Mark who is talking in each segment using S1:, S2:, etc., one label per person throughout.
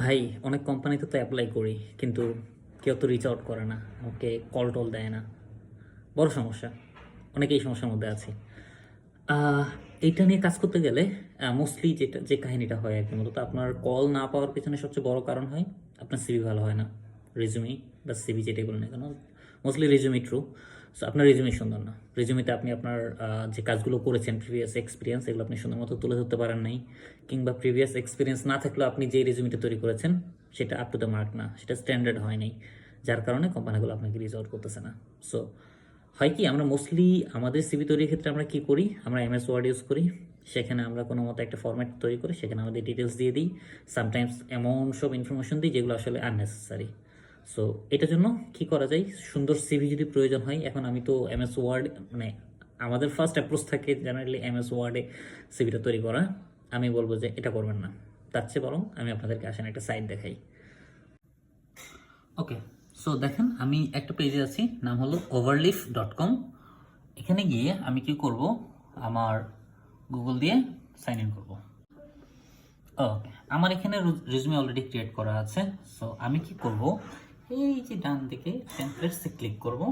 S1: ভাই, অনেক কোম্পানিতে তো অ্যাপ্লাই করি, কিন্তু কেউ তো রিচ আউট করে না ওকে কল টল দেয় না। বড় সমস্যা অনেকে এই সমস্যার মধ্যে আছে। এইটা নিয়ে কাজ করতে গেলে মোস্টলি যেটা, যে কাহিনীটা হয় আর কি, মূলত আপনার কল না পাওয়ার পিছনে সবচেয়ে বড় কারণ হয়, আপনার সিভি ভালো হয় না। রেজুমি বা সিভি যেটাই বলেন না কেন মোস্টলি রেজুমি ট্রু সো আপনার রেজুমি সুন্দর না। রেজুমিতে আপনি আপনার যে কাজগুলো করেছেন প্রিভিয়াস এক্সপিরিয়েন্স এগুলো আপনি সুন্দর মতো তুলে ধরতে পারেন নাই। কিংবা প্রিভিয়াস এক্সপিরিয়েন্স না থাকলেও আপনি যে রেজুমিটা তৈরি করেছেন, সেটা আপ টু দ্য মার্ক না। সেটা স্ট্যান্ডার্ড হয় নাই। যার কারণে কোম্পানিগুলো আপনাকে রিচ করতেছে না। সো হয় কি, আমরা মোস্টলি আমাদের সিভি তৈরির ক্ষেত্রে আমরা কি করি? আমরা এমএস ওয়ার্ড ইউজ করি। সেখানে আমরা কোনো মতো একটা ফর্ম্যাট তৈরি করি। সেখানে আমাদের ডিটেলস দিয়ে দিই। সামটাইমস এমন সব ইনফরমেশন দিই যেগুলো আসলে আননেসেসারি সো এটার জন্য কি করা যায়? সুন্দর সিভি যদি প্রয়োজন হয়, এখন আমি তো এমএস ওয়ার্ড মানে আমাদের ফার্স্ট অ্যাপ্রোচ থাকে জেনারেলি এমএস ওয়ার্ডে সিভিটা তৈরি করা। আমি বলব যে এটা করবেন না। তার চেয়ে বরং আমি আপনাদেরকে আসেন একটা সাইট দেখাই। ওকে সো দেখেন, আমি একটা পেজে আছি, নাম হলো ওভারলিফ ডট কম এখানে গিয়ে আমি কি করব? আমার গুগল দিয়ে সাইন ইন করব। ওকে আমার এখানে রেজুমে অলরেডি ক্রিয়েট করা আছে। সো আমি কি করব? এই যে ডান দিকে টেমপ্লেটসে ক্লিক করব,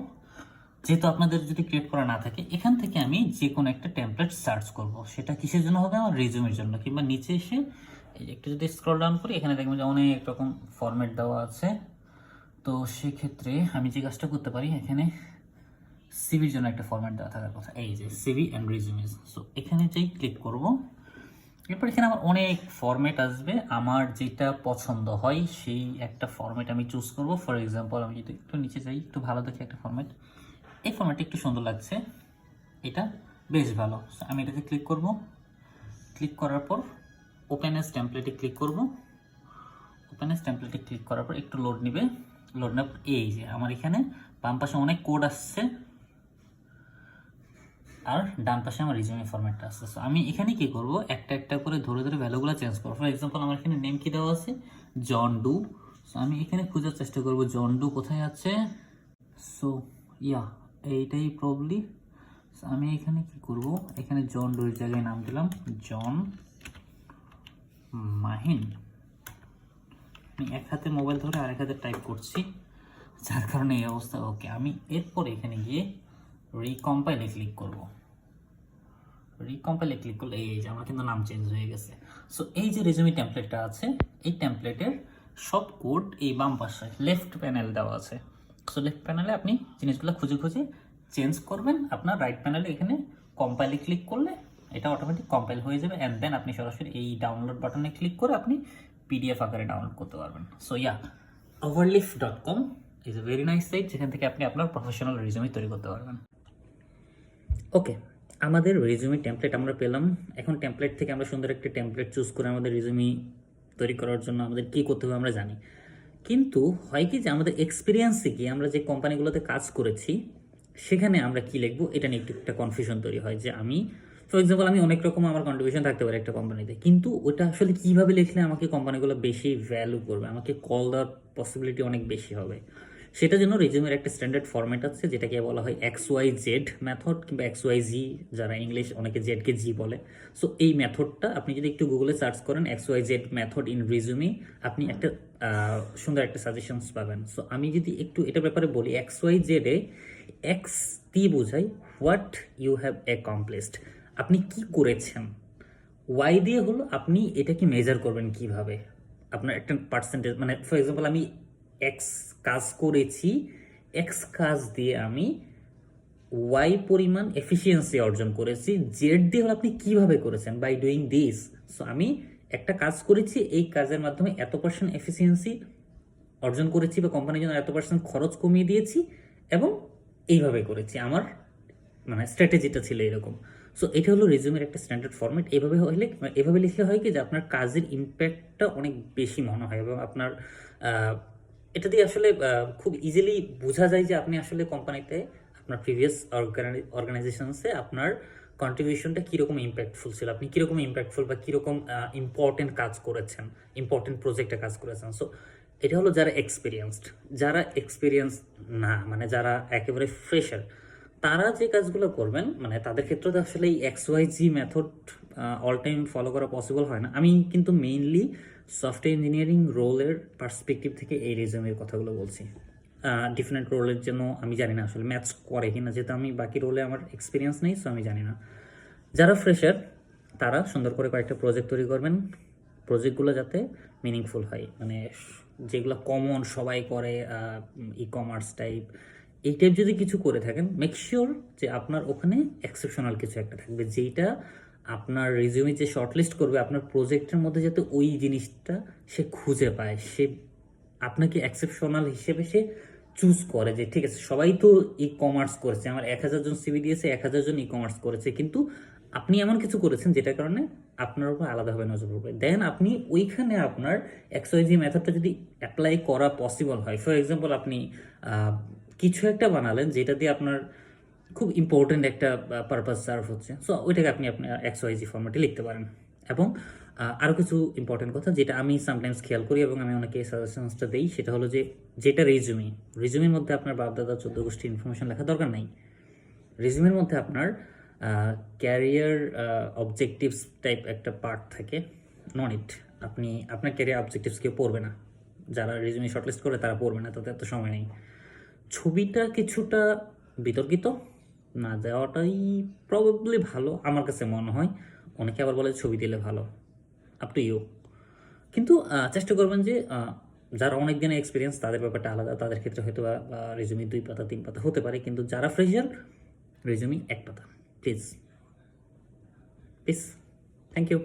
S1: যেহেতু আপনাদের যদি ক্রিয়েট করা না থাকে, এখান থেকে আমি যে কোনো একটা টেমপ্লেট সার্চ করব। সেটা কিসের জন্য হবে? আমার রেজুমের জন্য। কিংবা নিচে এসে একটু যদি স্ক্রল ডাউন করি, এখানে দেখবেন যে অনেক রকম ফরম্যাট দেওয়া আছে। তো সেক্ষেত্রে আমি যে কাজটা করতে পারি, এখানে সিভির জন্য একটা ফরম্যাট দেওয়া থাকার কথা। এই যে সিভি অ্যান্ড রিজিউমিস সো এখানে যেই ক্লিক করব এরপর এখানে আমার অনেক ফরম্যাট আসবে। আমার যেটা পছন্দ হয়, সেই একটা ফরম্যাট আমি চুজ করব। ফর এক্সাম্পল আমি যদি একটু নিচে যাই, একটু ভালো দেখি একটা ফরম্যাট এই ফরম্যাটটা একটু সুন্দর লাগছে। এটা বেশ ভালো। আমি এটাতে ক্লিক করব। ক্লিক করার পর ওপেন এস টেমপ্লেটে ক্লিক করব। ওপেন এস টেমপ্লেটে ক্লিক করার পর একটু লোড নেবে। লোড নেওয়ার এই যে আমার এখানে বাম পাশে অনেক কোড আসছে। আর ডান পাশে আমার রিজিউমি ফরম্যাটটা আসছে সো আমি এখানে কি করব? একটা একটা করে ধরে ধরে ভ্যালুগুলো চেঞ্জ করব। ফর এক্সাম্পল আমার এখানে নেম কি দেওয়া আছে? জন ডু সো আমি এখানে খোঁজার চেষ্টা করব জন ডু কোথায় আছে? সো ইয়া এইটাই প্রবলি আমি এখানে কি করব? এখানে জন ডুর জায়গায় নাম দিলাম জন মাহিন আমি এক হাতে মোবাইল ধরে আরেক হাতে টাইপ করছি, যার কারণে এই অবস্থা ওকে আমি এরপর এখানে গিয়ে রিকম্পাইলে ক্লিক করব। রিকম্পাইলে ক্লিক করলে এই যে আমার কিন্তু নাম চেঞ্জ হয়ে গেছে। সো এই যে রেজুমি টেমপ্লেটটা আছে, এই টেমপ্লেটের সব কোড এই বাম পাশে লেফট প্যানেল দেওয়া আছে। সো লেফট প্যানেলে আপনি জিনিসগুলো খুঁজে খুঁজে চেঞ্জ করবেন। আপনার রাইট প্যানেলে এখানে কম্পাইলে ক্লিক করলে এটা অটোমেটিক কম্পাইল হয়ে যাবে অ্যান্ড দেন আপনি সরাসরি এই ডাউনলোড বাটনে ক্লিক করে আপনি পিডিএফ আকারে ডাউনলোড করতে পারবেন। So yeah Overleaf dot com is a very nice site যেখান থেকে আপনি আপনার প্রফেশনাল রিজুমি তৈরি করতে পারবেন। ওকে আমাদের রেজুমি টেমপ্লেট আমরা পেলাম। এখন টেমপ্লেট থেকে আমরা সুন্দর একটা টেমপ্লেট চুজ করে আমাদের রেজুমি তৈরি করার জন্য আমাদের কী করতে হবে আমরা জানি। কিন্তু হয় কি যে আমাদের এক্সপিরিয়েন্সে কি আমরা যে কোম্পানিগুলোতে কাজ করেছি, সেখানে আমরা কি লিখব, এটা নিয়ে একটু একটা কনফিউশন তৈরি হয় যে আমি ফর এক্সাম্পল আমি অনেক রকম আমার কন্ট্রিবিউশন থাকতে পারে একটা কোম্পানিতে কিন্তু ওটা আসলে কীভাবে লিখলে আমাকে কোম্পানিগুলো বেশি ভ্যালু করবে, আমাকে কল দেওয়ার পসিবিলিটি অনেক বেশি হবে। সেটার জন্য রেজিউমের একটা স্ট্যান্ডার্ড ফরম্যাট আছে, যেটাকে বলা হয় এক্স ওয়াই জেড মেথড কিংবা এক্স ওয়াই জি যারা ইংলিশ অনেকে জেডকে জি বলে। সো এই মেথডটা আপনি যদি একটু গুগলে সার্চ করেন X Y Z method in resume আপনি একটা সুন্দর একটা সাজেশনস পাবেন। সো আমি যদি একটু এটা ব্যাপারে বলি এক্স ওয়াই জেডে এক্স দিয়ে বোঝাই হোয়াট ইউ হ্যাভ অ্যাকমপ্লিসড আপনি কি করেছেন? ওয়াই দিয়ে হলো আপনি এটাকে মেজার করবেন কীভাবে? আপনার একটা পার্সেন্টেজ মানে ফর এক্সাম্পল আমি এক্স কাজ করেছি এক্স কাজ দিয়ে আমি ওয়াই পরিমাণ এফিসিয়েন্সি অর্জন করেছি জেড দিয়ে হলো আপনি কীভাবে করেছেন বাই ডুইং দিস সো আমি একটা কাজ করেছি, এই কাজের মাধ্যমে এত পার্সেন্ট এফিসিয়েন্সি অর্জন করেছি বা কোম্পানির জন্য এত পার্সেন্ট খরচ কমিয়ে দিয়েছি এবং এইভাবে করেছি। আমার মানে স্ট্র্যাটেজিটা ছিল এরকম। সো এটা হলো রেজিউমের একটা স্ট্যান্ডার্ড ফরম্যাট এভাবে হলে, এভাবে লিখলে হয় কি যে আপনার কাজের ইম্প্যাক্টটা অনেক বেশি মনে হয় এবং আপনার এটা দিয়ে আসলে খুব ইজিলি বোঝা যায় যে আপনি আসলে কোম্পানিতে আপনার প্রিভিয়াস অর্গানাইজেশনসে আপনার কন্ট্রিবিউশনটা কীরকম ইম্প্যাক্টফুল ছিল, আপনি কীরকম ইম্প্যাক্টফুল বা কীরকম ইম্পর্টেন্ট কাজ করেছেন ইম্পর্টেন্ট প্রজেক্টে কাজ করেছেন। সো এটা হলো যারা এক্সপিরিয়েন্সড যারা এক্সপিরিয়েন্স না মানে যারা একেবারে ফ্রেশার তারা যে কাজগুলো করবেন মানে তাদের ক্ষেত্রে তো আসলে এই X Y Z method all time follow করা পসিবল হয় না। আমি কিন্তু মেইনলি সফটওয়্যার ইঞ্জিনিয়ারিং রোলের পার্সপেক্টিভ থেকে এই রেজুমের কথাগুলো বলছি। ডিফারেন্ট রোলের জন্য আমি জানি না আসলে ম্যাচ করে কিনা, যেহেতু আমি বাকি রোলে আমার এক্সপিরিয়েন্স নেই সো আমি জানি না। যারা ফ্রেশার তারা সুন্দর করে কয়েকটা প্রজেক্ট তৈরি করবেন। প্রজেক্টগুলো যাতে মিনিংফুল হয়। মানে যেগুলো কমন সবাই করে ই কমার্স টাইপ এই টাইপ যদি কিছু করে থাকেন মেক শিওর যে আপনার ওখানে এক্সেপশনাল কিছু একটা থাকবে। যেইটা আপনার রেজিউমে যে শর্টলিস্ট করবে, আপনার প্রজেক্টের মধ্যে যাতে ওই জিনিসটা সে খুঁজে পায়। সে আপনাকে এক্সেপশনাল হিসেবে সে চুজ করে যে, ঠিক আছে, সবাই তো ই কমার্স করেছে, আমার এক হাজার জন সিবি দিয়েছে, এক হাজার জন ই কমার্স করেছে, কিন্তু আপনি এমন কিছু করেছেন যেটার কারণে আপনার উপর আলাদাভাবে নজর পড়বে। দেন আপনি ওইখানে আপনার এক্সওয়াইজি মেথডটা যদি অ্যাপ্লাই করা পসিবল হয়। ফর এক্সাম্পল আপনি কিছু একটা বানালেন যেটা দিয়ে আপনার খুব ইম্পর্টেন্ট একটা পারপাস সার্ভ হচ্ছে। সো ওইটাকে আপনি আপনার এক্স ওয়াইজি ফর্মেটে লিখতে পারেন। এবং আরও কিছু ইম্পর্টেন্ট কথা যেটা আমি সামটাইমস খেয়াল করি এবং আমি অনেকে সাজেশনসটা দিই, সেটা হলো যে, যেটা রেজুমি রেজুমির মধ্যে আপনার বাপদাদা চোদ্দ গোষ্ঠীর ইনফরমেশন লেখা দরকার নাই। রেজুমের মধ্যে আপনার ক্যারিয়ার অবজেক্টিভস টাইপ একটা পার্ট থাকে নন ইট আপনি, আপনার ক্যারিয়ার অবজেক্টিভস কেউ পড়বে না। যারা রেজুমি শর্টলিস্ট করে তারা পড়বে না, তাদের এত সময় নেই। ছবিটা কিছুটা বিতর্কিত না দেওয়াটাই প্রবাবলি ভালো, আমার কাছে মনে হয়। অনেকে আবার বলে ছবি দিলে ভালো আপ টু ইউ কিন্তু চেষ্টা করবেন যে যারা অনেক দিনের এক্সপিরিয়েন্স তাদের ব্যাপারটা আলাদা, তাদের ক্ষেত্রে হয়তো রেজুমি দুই পাতা, তিন পাতা হতে পারে, কিন্তু যারা ফ্রেশার রেজুমি এক পাতা প্লিজ প্লিজ থ্যাংক ইউ